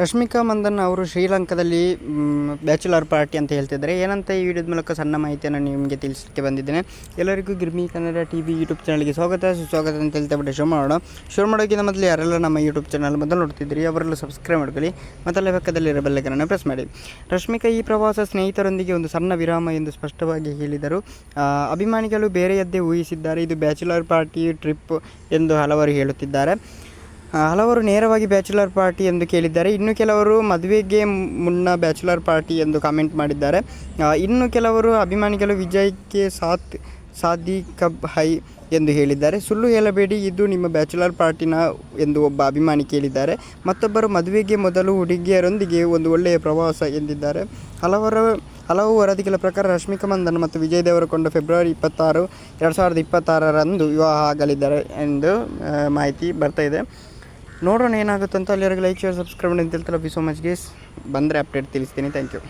ರಶ್ಮಿಕಾ ಮಂದನ್ ಅವರು ಶ್ರೀಲಂಕಾದಲ್ಲಿ bachelor party ಅಂತ ಹೇಳ್ತಿದ್ದಾರೆ. ಏನಂತ ಈ ವಿಡಿಯೋದ ಮೂಲಕ ಸಣ್ಣ ಮಾಹಿತಿಯನ್ನು ನಿಮಗೆ ತಿಳಿಸಲಿಕ್ಕೆ ಬಂದಿದ್ದೇನೆ. ಎಲ್ಲರಿಗೂ Girmi Kannada T V YouTube ಚಾನಲ್ಗೆ ಸ್ವಾಗತ. ಸುಸ್ವಾಗತ ಅಂತ ಹೇಳ್ತಾ ಬಿಟ್ಟು ಶುರು ಮಾಡೋಣ. ಶುರು ಮಾಡೋಕ್ಕಿಂತ ಮೊದಲು ಯಾರೆಲ್ಲ ನಮ್ಮ ಯೂಟ್ಯೂಬ್ ಚಾನಲ್ ಮೊದಲು ನೋಡ್ತಿದ್ದೀರಿ, ಅವರೆಲ್ಲ ಸಬ್ಸ್ಕ್ರೈಬ್ ಮಾಡ್ಕೊಳ್ಳಿ. ಮತ್ತಲ್ಲೇ ಪಕ್ಕದಲ್ಲಿರೋ ಬೆಲ್ಲಕನನ್ನು ಪ್ರೆಸ್ ಮಾಡಿ. ರಶ್ಮಿಕಾ ಈ ಪ್ರವಾಸ ಸ್ನೇಹಿತರೊಂದಿಗೆ ಒಂದು ಸಣ್ಣ ವಿರಾಮ ಎಂದು ಸ್ಪಷ್ಟವಾಗಿ ಹೇಳಿದರು. ಅಭಿಮಾನಿಗಳು ಬೇರೆಯದ್ದೇ ಊಹಿಸಿದ್ದಾರೆ. ಇದು ಬ್ಯಾಚುಲರ್ ಪಾರ್ಟಿ, ಟ್ರಿಪ್ ಎಂದು ಹಲವರು ಹೇಳುತ್ತಿದ್ದಾರೆ. ಹಲವರು ನೇರವಾಗಿ ಬ್ಯಾಚುಲರ್ ಪಾರ್ಟಿ ಎಂದು ಕೇಳಿದ್ದಾರೆ. ಇನ್ನು ಕೆಲವರು ಮದುವೆಗೆ ಮುನ್ನ ಬ್ಯಾಚುಲರ್ ಪಾರ್ಟಿ ಎಂದು ಕಾಮೆಂಟ್ ಮಾಡಿದ್ದಾರೆ. ಇನ್ನು ಕೆಲವರು ಅಭಿಮಾನಿಗಳು ವಿಜಯ್ಗೆ ಸಾಥ್ ಸಾದಿ ಕಬ್ ಹೈ ಎಂದು ಹೇಳಿದ್ದಾರೆ. ಸುಳ್ಳು ಹೇಳಬೇಡಿ, ಇದು ನಿಮ್ಮ ಬ್ಯಾಚುಲರ್ ಪಾರ್ಟಿನ ಎಂದು ಒಬ್ಬ ಅಭಿಮಾನಿ ಕೇಳಿದ್ದಾರೆ. ಮತ್ತೊಬ್ಬರು ಮದುವೆಗೆ ಮೊದಲು ಹುಡುಗಿಯರೊಂದಿಗೆ ಒಂದು ಒಳ್ಳೆಯ ಪ್ರವಾಸ ಎಂದಿದ್ದಾರೆ. ಹಲವರು, ಹಲವು ವರದಿಗಳ ಪ್ರಕಾರ ರಶ್ಮಿಕಾ ಮಂದನ್ ಮತ್ತು ವಿಜಯ್ ದೇವರಕೊಂಡ ಫೆಬ್ರವರಿ ಇಪ್ಪತ್ತಾರು, ಎರಡು ಸಾವಿರದ ಇಪ್ಪತ್ತಾರರಂದು ವಿವಾಹ ಆಗಲಿದ್ದಾರೆ ಎಂದು ಮಾಹಿತಿ ಬರ್ತಾ ಇದೆ. ನೋಡೋಣ ಏನಾಗುತ್ತೆ ಅಂತ ಲೈಕ್ ಶೇರ್ ಸಬ್ಸ್ಕ್ರೈಬ್ ಅಂತ ಹೇಳ್ತಾರೆ ಬಿ ಸೋ ಮಚ್ ಗೇಸ್ ಬಂದರೆ ಅಪ್ಡೇಟ್ ತಿಳಿಸ್ತೀನಿ. Thank you